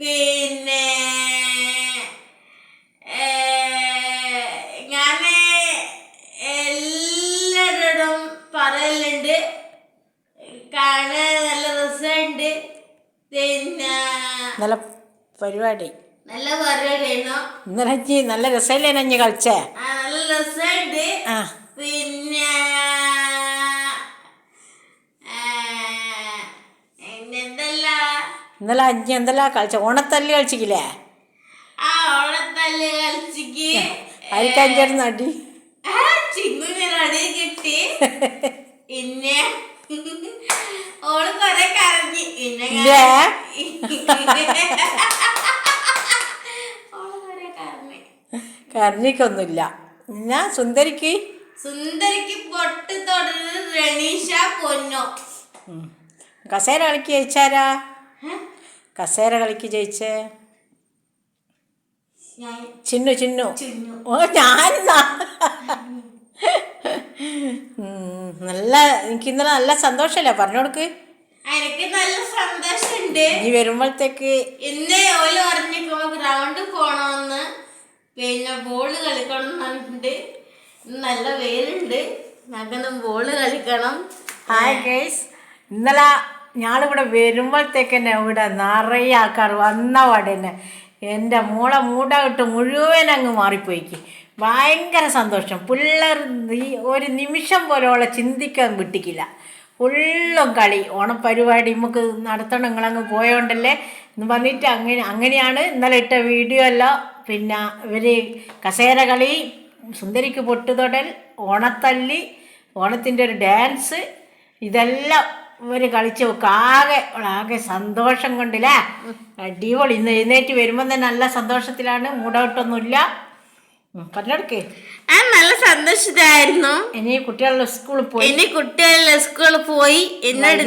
പിന്നെ ഞാൻ എല്ലാവരോടും പറയലുണ്ട്. കാണാൻ നല്ല രസമുണ്ട്. പിന്നെ നല്ല പരിപാടി. നല്ല പരിപാടിയായിരുന്നു. ഇന്നലെ നല്ല രസമല്ലേ നഞ്ഞ് കളിച്ചേ? നല്ല രസമുണ്ട്. പിന്നെ ആ, പിന്നെന്തല്ല ഇന്നലെ അഞ്ച് എന്തെല്ലാം കളിച്ച? ഓണത്തല്ലി കളിച്ചിക്കില്ലേ? ആ ചിങ്ങുന് റടി കിട്ടി. പിന്നെ ഓൾ കൊറേ കരഞ്ഞി. പിന്നെ ഇല്ലേ? ഓൾ കൊറേ കരഞ്ഞി. കരണിക്കൊന്നുമില്ല ഞാൻ സുന്ദരിക്ക്? സുന്ദരിക്ക് പൊട്ട് തൊടുന്നത് റണീഷ പൊന്നോ. കസേര കളിക്ക് ജയിച്ചാരാ? ഏ? കസേര കളിക്ക് ജയിച്ചേ? ഞാൻ ചിന്നു ചിന്നു. ഓ ഞാനെന്നാ. ഉം, നല്ല എനിക്ക് ഇന്നലെ നല്ല സന്തോഷമല്ലേ പറഞ്ഞു കൊടുക്ക്. എനിക്ക് നല്ല സന്തോഷമുണ്ട് നീ വരുമ്പോഴത്തേക്ക് ഇന്ന് ഓൽ പറഞ്ഞിപ്പോ ഗ്രൗണ്ട് പോണോന്ന്. പിന്നെ ബോൾ കളിക്കണം എന്നുണ്ട് നല്ല വെയിലുണ്ട്. ഞങ്ങൾക്ക് ബോൾ കളിക്കണം. ഹായ് ഗേസ് ഇന്നലെ ഞാളിവിടെ വരുമ്പോഴത്തേക്ക് തന്നെ ഇവിടെ നിറയെ ആൾക്കാർ വന്ന പാടെ തന്നെ എന്റെ മോളെ മൂട ഇട്ട് മുഴുവൻ അങ്ങ് മാറിപ്പോയിക്ക്. ഭയങ്കര സന്തോഷം. പിള്ളേർ ഒരു നിമിഷം പോലും അവളെ ചിന്തിക്കാൻ വിട്ടിക്കില്ല. ഫുള്ളും കളി. ഓണപ്പരിപാടി നമുക്ക് നടത്തണം. നിങ്ങളങ്ങ് പോയോണ്ടല്ലേ? എന്ന് പറഞ്ഞിട്ട് അങ്ങനെ അങ്ങനെയാണ് ഇന്നലെ ഇട്ട വീഡിയോ അല്ല പിന്നെ ഇവർ കസേര കളി സുന്ദരിക്ക് പൊട്ടുതൊടൽ ഓണത്തല്ലി ഓണത്തിന്റെ ഒരു ഡാൻസ് ഇതെല്ലാം ഇവർ കളിച്ചു ആകെ ആകെ സന്തോഷം കൊണ്ടില്ലേ? അടിപൊളി. ഇന്ന് എഴുന്നേറ്റ് വരുമ്പോ തന്നെ നല്ല സന്തോഷത്തിലാണ്. മൂടൗട്ടൊന്നുമില്ല പറഞ്ഞെടുക്കേ. ആ നല്ല സന്തോഷിതായിരുന്നു ഇനി കുട്ടികളുടെ സ്കൂളിൽ പോയി. ഇനി കുട്ടികളുടെ സ്കൂളിൽ പോയി. എന്നോട്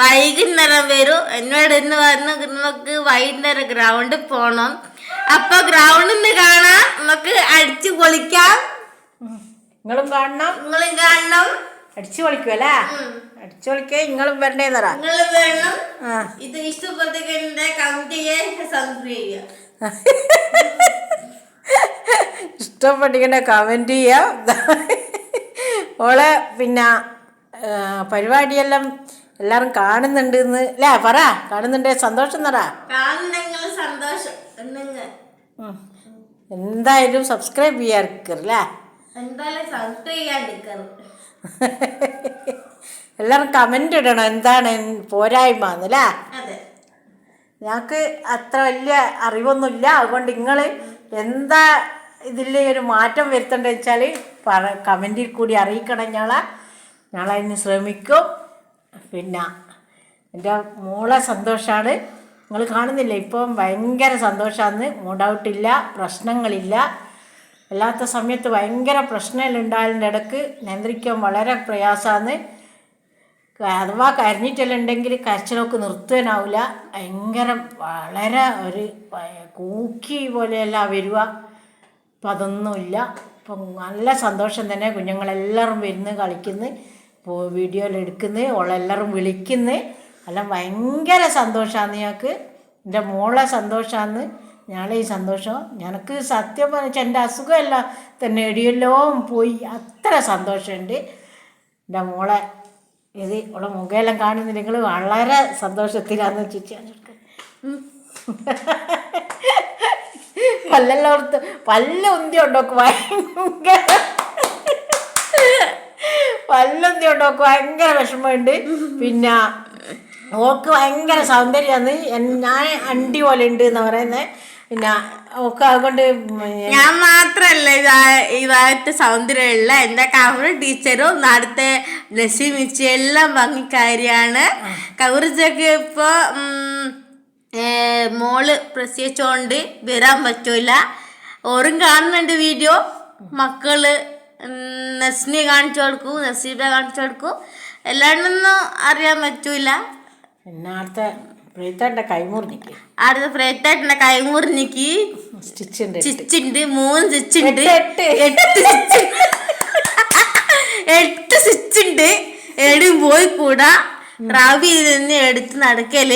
വൈകുന്നേരം. വരൂ വരും. എന്നോട് ഇന്ന് വന്ന് നമുക്ക് വൈകുന്നേരം ഗ്രൗണ്ടിൽ പോണം. അപ്പൊ ഗ്രൗണ്ടിൽ നിന്ന് കാണാം. നമുക്ക് അടിച്ചു പൊളിക്കാം. നിങ്ങളും കാണണം. നിങ്ങളും കാണണം. അടിച്ചു പൊളിക്കുമല്ലേ അടിച്ചു നിങ്ങൾ നിങ്ങളും വരണ്ടേന്നറാ നിങ്ങൾ വേണം ഇത് ഇഷ്ടപ്പെട്ടെങ്കിൽ കമന്റ് ചെയ്യാൻ സബ്സ്ക്രൈബ് ചെയ്യുക ഇഷ്ടപ്പെട്ടിങ്ങനെ കമന്റ് ചെയ്യാം. ഓളെ പിന്നെ പരിപാടിയെല്ലാം എല്ലാവരും കാണുന്നുണ്ട് എന്ന് അല്ലേ പറ. കാണുന്നുണ്ട് സന്തോഷം തറ സന്തോഷം. എന്തായാലും സബ്സ്ക്രൈബ് ചെയ്യാറിക്കല്ലേ എന്തായാലും സബ്സ്ക്രൈബ് ചെയ്യാണ്ടിരിക്കണം എല്ലാവരും കമന്റ് ഇടണം. എന്താണ് പോരായ്മ എന്നല്ലേ? ഞങ്ങൾക്ക് അത്ര വലിയ അറിവൊന്നുമില്ല. അതുകൊണ്ട് നിങ്ങൾ എന്താ ഇതിൽ ഒരു മാറ്റം വരുത്തേണ്ടത് വെച്ചാൽ പറ കമന്റിൽ കൂടി അറിയിക്കണം ഞങ്ങളെ. ഞങ്ങളതിന് ശ്രമിക്കും. പിന്നെ എന്റെ മോളെ സന്തോഷമാണ് നിങ്ങൾ കാണുന്നില്ല? ഇപ്പം ഭയങ്കര സന്തോഷമാണ് മൂഡൗട്ടില്ല പ്രശ്നങ്ങളില്ല. അല്ലാത്ത സമയത്ത് ഭയങ്കര പ്രശ്നമെല്ലാം ഉണ്ടായതിന്റെ ഇടയ്ക്ക് നിയന്ത്രിക്കാൻ വളരെ പ്രയാസമാണ്. അഥവാ കരഞ്ഞിട്ടെല്ലാം ഉണ്ടെങ്കിൽ കരച്ചിലൊക്കെ നിർത്താനാവില്ല. ഭയങ്കര വളരെ ഒരു കൂക്കി പോലെയല്ല വരിക. അപ്പം അതൊന്നുമില്ല അപ്പം നല്ല സന്തോഷം തന്നെ കുഞ്ഞുങ്ങളെല്ലാവരും വരുന്ന് കളിക്കുന്നു. വീഡിയോയിൽ എടുക്കുന്നു. ഓളെല്ലാവരും വിളിക്കുന്നു. എല്ലാം ഭയങ്കര സന്തോഷമാണ് ഞങ്ങൾക്ക്. എന്റെ മോളെ സന്തോഷമാണ്. ഞങ്ങളെ ഈ സന്തോഷം. ഞനക്ക് സത്യം പറഞ്ഞാൽ എന്റെ അസുഖമെല്ലാം. തന്നെ എടിയല്ലോ പോയി. അത്ര സന്തോഷമുണ്ട്. എന്റെ മോളെ ഇത് ഉള്ള മുഖമെല്ലാം കാണുന്ന നിങ്ങൾ വളരെ സന്തോഷത്തിലാന്ന് ചോദിച്ചു പല്ലെല്ലാം പല്ല ഉന്തി ഉണ്ടോക്ക് ഭയങ്കര. പല്ലുന്തി ഉണ്ടോക്ക് ഭയങ്കര വിഷമമുണ്ട്. പിന്നെ ഓക്ക് ഭയങ്കര സൗന്ദര്യമാണ് ഞാൻ അണ്ടി പോലെ ഉണ്ട് എന്ന് പറയുന്നത് പിന്നെ ഒക്കെ അതുകൊണ്ട് ഞാൻ മാത്രല്ല ഇതാ- ഇതായിട്ട് സൗന്ദര്യമുള്ള എന്റെ കവർ ടീച്ചറും അടുത്ത നസീമിച്ചി എല്ലാം ഭംഗിക്കാരിയാണ്. കവറിച്ചൊക്കെ ഇപ്പൊ മോൾ പ്രസവിച്ചോണ്ട് വരാൻ പറ്റൂല. ഓറും കാണുന്നുണ്ട് വീഡിയോ. മക്കൾ നസ്മിയെ കാണിച്ചു കൊടുക്കും നസീബ കാണിച്ചു കൊടുക്കും. എല്ലാണ്ടൊന്നും അറിയാൻ പറ്റൂല. പിന്നെ അടുത്ത ഫ്രീത്താട്ടിന്റെ കൈമുറിഞ്ഞിക്ക് അടുത്ത മൂന്ന് സ്റ്റിച്ചുണ്ട്. എട്ട് സ്റ്റിച്ച്. എട്ട് സ്റ്റിച്ചുണ്ട്. എടി പോയി കൂടാ. റാബിയിൽ നിന്ന് എടുത്ത് നടക്കൽ.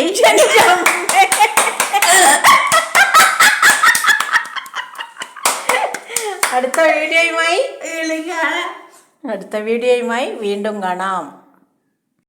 അടുത്ത വീഡിയോയുമായി അടുത്ത വീഡിയോയുമായി വീണ്ടും കാണാം.